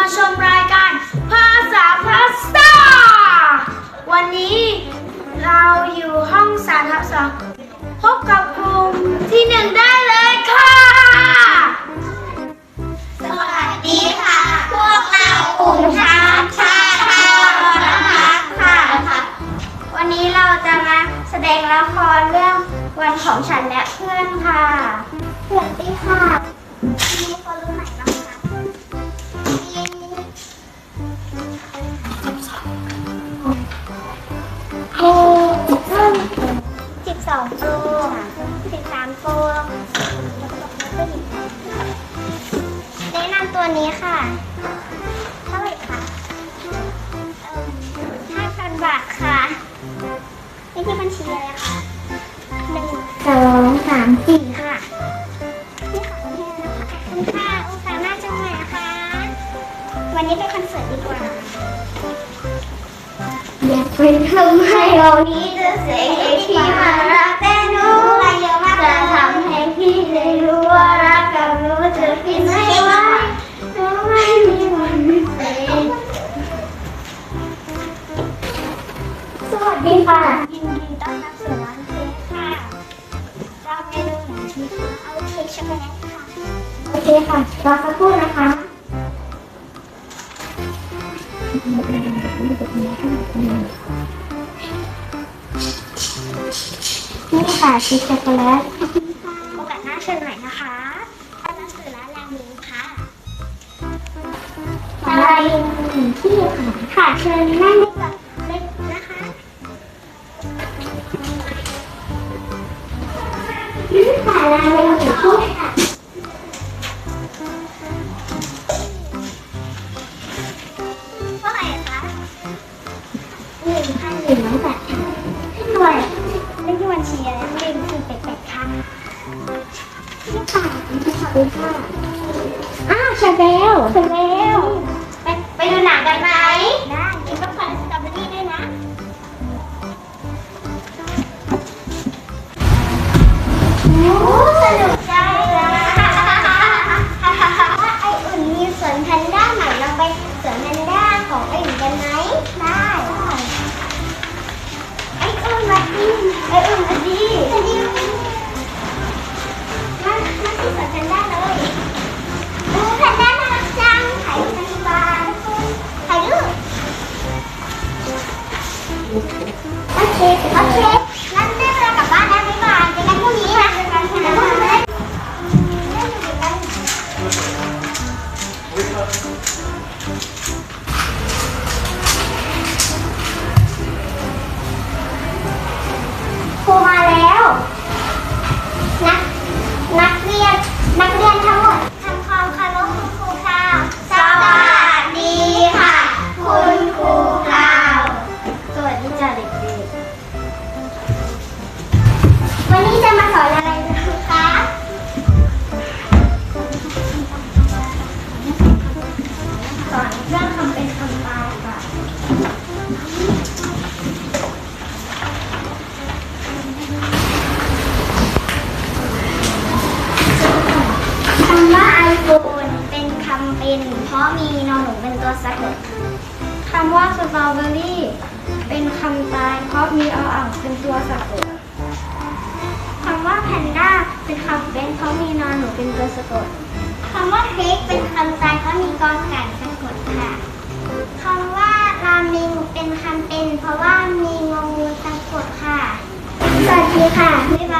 มาชมรายการภาษาพลัสตาวันนี้เราอยู่ห้องสามทับสองพบกับกลุ่มที่หนึ่งได้เลยค่ะ สวัสดีค่ะ พวกเรากลุ่มชาติชาติชาตินะคะค่ะ วันนี้เราจะมาแสดงละครเรื่องวันของฉันและเพื่อนค่ะสวัสดีค่ะ องตัวสิบสามตัวแนะนำตัวนี้ค่ะ เท่าไหร่คะ5,000 บาทค่ะเลขที่บัญชีอะไรคะหนึ่งสองสามสี่ค่ะนี่ขอบคุณค่ะขอบคุณค่ะอกาสหน้าจอกันใหม่ะะวันนี้ไปคอนเสิร์ตดีกว่า อยากเป็นทำให้เรานี้จะเสียงให้พี่มารักแต่หนูจะทำให้พี่ได้รู้ว่ารักกับหนูจะพินให้ไว้หนูไม่มีวันเปลี่ยสวัสดีค่ะยินดีต้อนรับสู่ร้านเค้กค่ะรับเมนูไหนดีคะเอาเค้กช็อกโกแลตค่ะโอเคค่ะรอสักครู่นะคะ นี่ค่ะชีสช็อกโกแลตโอกาสหน้าเชิญใหม่นะคะร้านหนังสือร้านแรงมิงค่ะอะไรหนึ่งที่ค่ะ ค่ะเชิญนั่งได้ก่อนเลยนะคะนี่ค่ะร้านแรงมิงที่ค่ะ คุณค่ะอ้าวชาแนลชาแนลไปไปดูหนังกันไหม โอเคงั้นได้เวลากลับบ้านแล้วบ๊ายบายเจอกันพรุ่งนี้นะเจอกันพรุ่งนี้นอ วันนี้จะมาสอนอะไรคะสอนเรื่องคำเป็นคำตายค่ะคำว่าไอโฟนเป็นคำเป็น เพราะมีนอนหนูเป็นตัวสะกดคำว่าสตรอเบอรี่เป็นคำตายเพราะมีออ่างเป็นตัวสะกดำว่าแพนด้าเป็นคำเป็นเพราะมีนอนหนูเป็นตัวสะกดคำว่าเค้กเป็นคำตายเพราะมีกอไก่สะกดค่ะคำว่าราเมงเป็นคำเป็น เพราะว่ามีงงูสะกดค่ะ สวัสดีค่ะบ๊ายบาย